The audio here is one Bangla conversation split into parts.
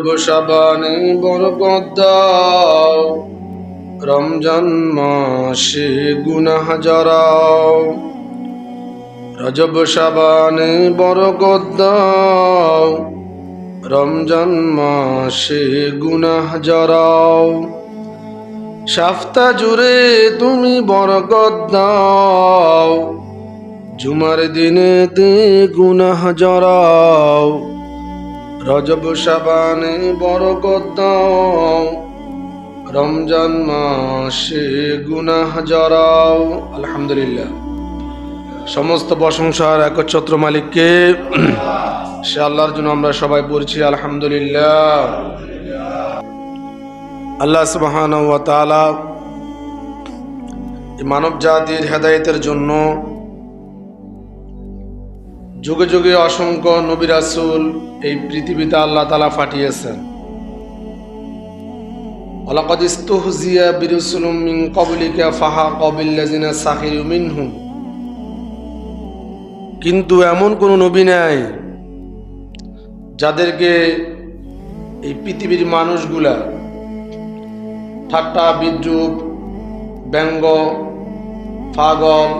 রজব সাবানে বরকত দাও। রমজান মাসে গুনাহ জরাও রজব সাবানে বরকত দাও। রমজান মাসে গুনাহ জরাও সাফতা জুড়ে তুমি বরকত দাও। জুমার দিনে তে গুনাহ জরাও রজব সাবানে বরকত দাও। রমজান মাসে গুনাহ জরাও আলহামদুলিল্লাহ। সমস্ত প্রশংসার একচ্ছত্র মালিককে সে আল্লাহর জন্য আমরা সবাই পড়ছি, আলহামদুলিল্লাহ। আল্লাহ সুবহান ওয়া এই মানব জাতির হেদায়েতের জন্য যুগে যুগে অসংখ্য নবী রাসূল এই পৃথিবীতে আল্লাহ তালা ফাটিয়েছেন কিন্তু এমন কোনো নবী নাই যাদেরকে এই পৃথিবীর মানুষগুলা ঠাট্টা, বিদ্রুপ, ব্যঙ্গ, পাগল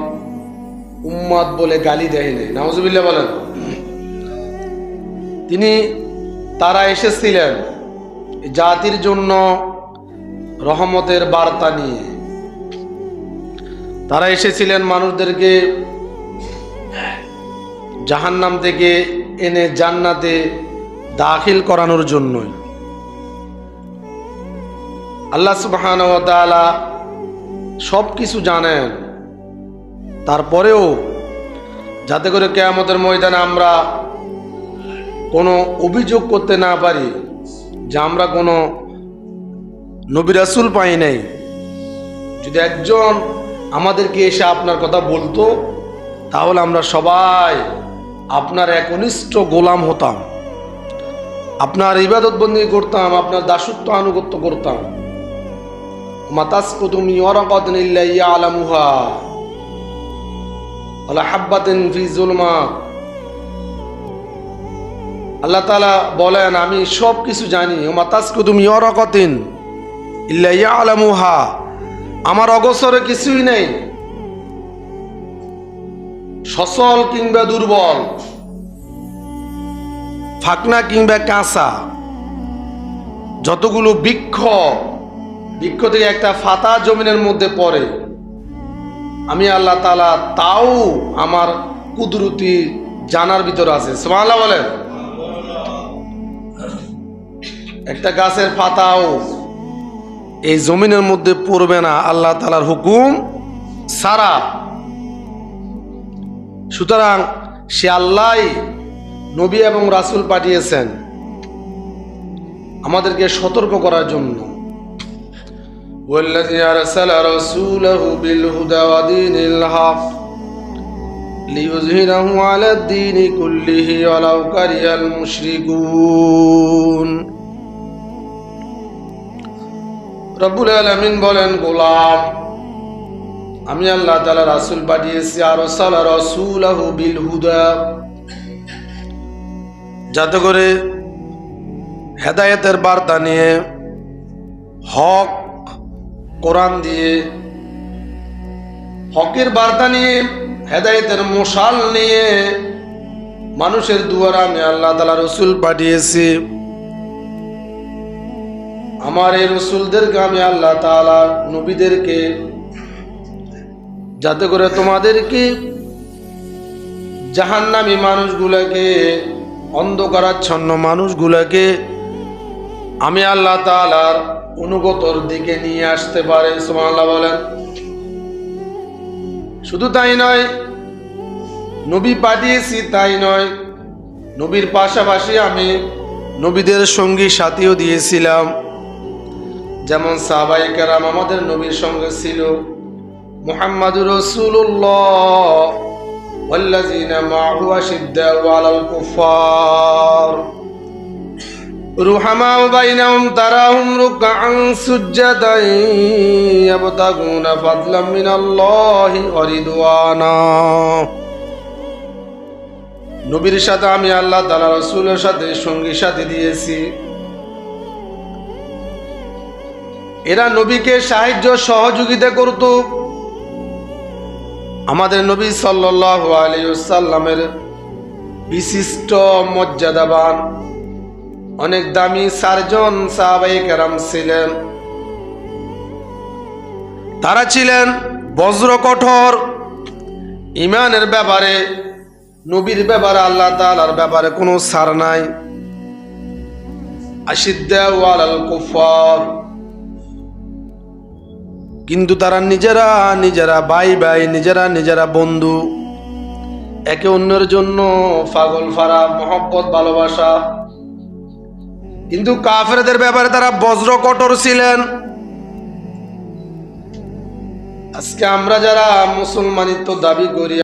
উম্মাদ বলে গালি দেয়নি। নাউজুবিল্লাহ বলেন। তিনি তারা এসেছিলেন জাতির জন্য রহমতের বার্তা নিয়ে। তারা এসেছিলেন মানুষদেরকে জাহান্নাম থেকে এনে জান্নাতে দাখিল করানোর জন্যই। আল্লাহ সুবহান সব কিছু জানেন। তারপরেও যাতে করে কেয়ামতের ময়দানে আমরা কোনো অভিযোগ করতে না পারি যে আমরা কোনো নবী রাসূল পাই নাই। যদি একজন আমাদেরকে এসে আপনার কথা বলতো, তাহলে আমরা সবাই আপনার একনিষ্ঠ গোলাম হতাম। আপনার ইবাদত বন্দী করতাম, আপনার দাসত্ব আনুগত্য করতাম। মাতাসকু তুমি ওয়ারাকাতিন ইল্লা ইয়ালামুহা আল্লাহ তালা বলেন, আমি সব কিছু জানি ইয়ালামুহা। আমার অগসরে কিছুই নেই। সচল কিংবা দুর্বল, ফাকনা কিংবা কাঁচা, যতগুলো বৃক্ষ বৃক্ষ থেকে একটা ফাতা জমিনের মধ্যে পড়ে। আমি আল্লাহ তালা তাও আমার কুদরতি জানার ভিতর আছে। সোমাল্লাহ বলেন। একটা গাছের পাতাও এই জমিনের মধ্যে পড়বে না, আল্লাহ তালার হুকুম সারা সুতরাং সে আল্লাহ নবী এবং রাসূল পাঠিয়েছেন আমাদেরকে সতর্ক করার জন্য। والذي أرسل رسوله بالهدى ودين الحق ليظهره على الدين كله ولو كره المشركون রব্বুল আলামিন বলেন গোলাম আমি আল্লাহ তাআলা রাসূল পাঠিয়েছি আর সালা রাসূলাহু বিল হুদা যাতে করে হেদায়েতের বার্তা নিয়ে হক কোরআন দিয়ে, হকের বার্তা নিয়ে, হেদায়েতের মশাল নিয়ে মানুষের দুয়ার আমি আল্লাহ তাআলা রসুল পাঠিয়েছি। আমার এই রসুলদেরকে আমি আল্লাহ তাআলা নবীদেরকে, যাতে করে তোমাদেরকে জাহান্নামী মানুষগুলোকে, অন্ধকারাচ্ছন্ন মানুষগুলোকে আমি আল্লাহ তাআলার অনুগতর দিকে নিয়ে আসতে পারে সুবহানাল্লাহ বলেন শুধু তাই নয় নবী পাঠিয়েছি তাই নয় নবীর পাশাপাশি আমি নবীদের সঙ্গী সাথীও দিয়েছিলাম যেমন সাহাবাই কেরাম আমাদের নবীর সঙ্গে ছিল মুহাম্মাদুর রসুল্লাহ والذين معه أشداء على الكفار رحماء بينهم تراهم ركعا سجدا يبتغون فضلا من الله ورضوانا নবীর সাথে আমি আল্লাহ তালা রসুলের সাথে সঙ্গী সাথে দিয়েছি এরা নবীকে সাহায্য সহযোগিতা করত আমাদের নবী সাল্লাহ আলিয়াল্লামের বিশিষ্ট মর্যাদাবান অনেক দামি চারজন সাহাবাই ছিলেন। তারা ছিলেন বজ্র কঠোর। ইমানের ব্যাপারে, নবীর ব্যাপারে, আল্লাহ তালার ব্যাপারে কোনো সার নাই। কিন্তু তারা নিজেরা নিজেরা, ভাই ভাই, নিজেরা নিজেরা বন্ধু। একে অন্যের জন্য পাগল ফারা মহব্বত, ভালোবাসা। কিন্তু কাফেরদের ব্যাপারে তারা বজ্র কঠোর ছিলেন। আজকে আমরা যারা মুসলমানিত্ব দাবি করি